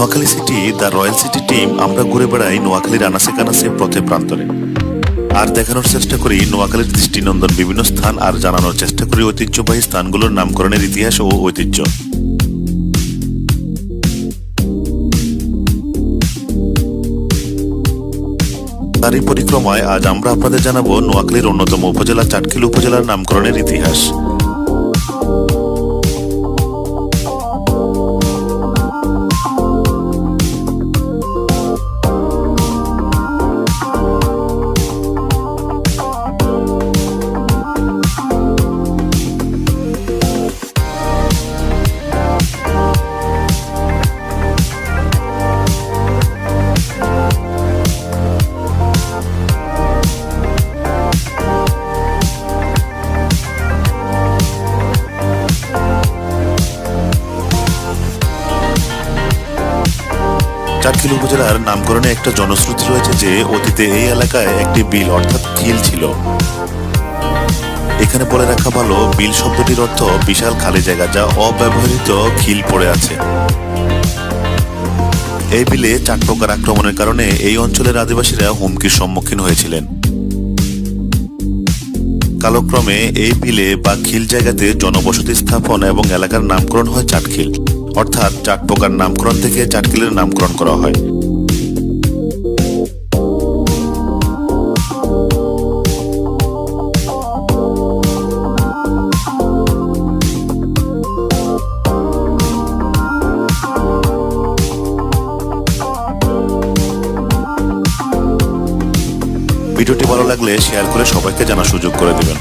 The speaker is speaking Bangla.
Noakhali city, the royal city team, আমরা ঘুরে বেড়াই নোয়াখালীর আনাসে কানাসে পথে প্রান্তরে। আর দেখানোর চেষ্টা করি নোয়াখালীর দৃষ্টিনন্দন বিভিন্ন স্থান আর জানানোর চেষ্টা করি ঐতিহ্যবাহী স্থানগুলোর নামকরণের ইতিহাস ও ঐতিহ্য। তারই পরিক্রমায় আজ আমরা আপনাদের জানাব নোয়াখালীর অন্যতম উপজেলা চাটখিল উপজেলার নামকরণের ইতিহাস। চাটখিল উপজেলার নামকরণে একটা জনশ্রুতি রয়েছে যে অতীতে এই এলাকায় একটি বিল অর্থাৎ খিল ছিল। এখানে বলে রাখা ভালো, বিল শব্দটির অর্থ বিশাল খালি জায়গা যা অব্যবহৃত খিল পড়ে আছে। এই বিলে চাটপোকার আক্রমণের কারণে এই অঞ্চলের আদিবাসীরা হুমকির সম্মুখীন হয়েছিলেন। কালক্রমে এই বিলে বা খিল জায়গাতে জনবসতি স্থাপন এবং এলাকার নামকরণ হয় চাটখিল অর্থাৎ চাটপোকার নামকরণ থেকে চাটখিলের নামকরণ করা হয়। ভিডিওটি ভালো লাগলে শেয়ার করে সবাইকে জানার সুযোগ করে দিবেন।